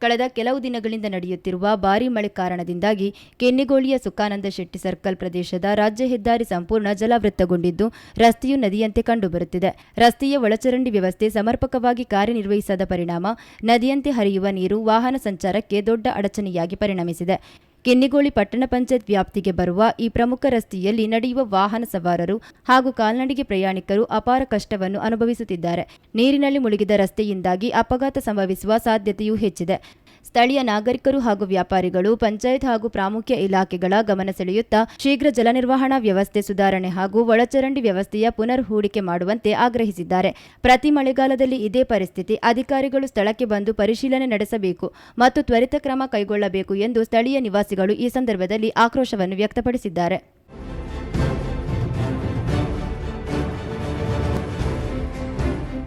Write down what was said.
ಕಳೆದ ಕೆಲವು ದಿನಗಳಿಂದ ನಡೆಯುತ್ತಿರುವ ಭಾರೀ ಮಳೆ ಕಾರಣದಿಂದಾಗಿ ಕೆನ್ನಿಗೋಳಿಯ ಸುಖಾನಂದ ಶೆಟ್ಟಿ ಸರ್ಕಲ್ ಪ್ರದೇಶದ ರಾಜ್ಯ ಹೆದ್ದಾರಿ ಸಂಪೂರ್ಣ ಜಲಾವೃತಗೊಂಡಿದ್ದು ರಸ್ತೆಯು ನದಿಯಂತೆ ಕಂಡುಬರುತ್ತಿದೆ. ರಸ್ತೆಯ ಒಳಚರಂಡಿ ವ್ಯವಸ್ಥೆ ಸಮರ್ಪಕವಾಗಿ ಕಾರ್ಯನಿರ್ವಹಿಸದ ಪರಿಣಾಮ ನದಿಯಂತೆ ಹರಿಯುವ ನೀರು ವಾಹನ ಸಂಚಾರಕ್ಕೆ ದೊಡ್ಡ ಅಡಚಣೆಯಾಗಿ ಪರಿಣಮಿಸಿದೆ. ಕೆನ್ನಿಗೋಳಿ ಪಟ್ಟಣ ಪಂಚಾಯತ್ ವ್ಯಾಪ್ತಿಗೆ ಬರುವ ಈ ಪ್ರಮುಖ ರಸ್ತೆಯಲ್ಲಿ ನಡೆಯುವ ವಾಹನ ಸವಾರರು ಹಾಗೂ ಕಾಲ್ನಡಿಗೆ ಪ್ರಯಾಣಿಕರು ಅಪಾರ ಕಷ್ಟವನ್ನು ಅನುಭವಿಸುತ್ತಿದ್ದಾರೆ. ನೀರಿನಲ್ಲಿ ಮುಳುಗಿದ ರಸ್ತೆಯಿಂದಾಗಿ ಅಪಘಾತ ಸಂಭವಿಸುವ ಸಾಧ್ಯತೆಯೂ ಹೆಚ್ಚಿದೆ. ಸ್ಥಳೀಯ ನಾಗರಿಕರು ಹಾಗೂ ವ್ಯಾಪಾರಿಗಳು, ಪಂಚಾಯತ್ ಹಾಗೂ ಪ್ರಾಮುಖ್ಯ ಇಲಾಖೆಗಳ ಗಮನ ಸೆಳೆಯುತ್ತಾ ಶೀಘ್ರ ಜಲ ನಿರ್ವಹಣಾ ವ್ಯವಸ್ಥೆ ಸುಧಾರಣೆ ಹಾಗೂ ಒಳಚರಂಡಿ ವ್ಯವಸ್ಥೆಯ ಪುನರ್ ಹೂಡಿಕೆ ಮಾಡುವಂತೆ ಆಗ್ರಹಿಸಿದ್ದಾರೆ. ಪ್ರತಿ ಮಳೆಗಾಲದಲ್ಲಿ ಇದೇ ಪರಿಸ್ಥಿತಿ, ಅಧಿಕಾರಿಗಳು ಸ್ಥಳಕ್ಕೆ ಬಂದು ಪರಿಶೀಲನೆ ನಡೆಸಬೇಕು ಮತ್ತು ತ್ವರಿತ ಕ್ರಮ ಕೈಗೊಳ್ಳಬೇಕು ಎಂದು ಸ್ಥಳೀಯ ನಿವಾಸಿಗಳು ಈ ಸಂದರ್ಭದಲ್ಲಿ ಆಕ್ರೋಶವನ್ನು ವ್ಯಕ್ತಪಡಿಸಿದ್ದಾರೆ.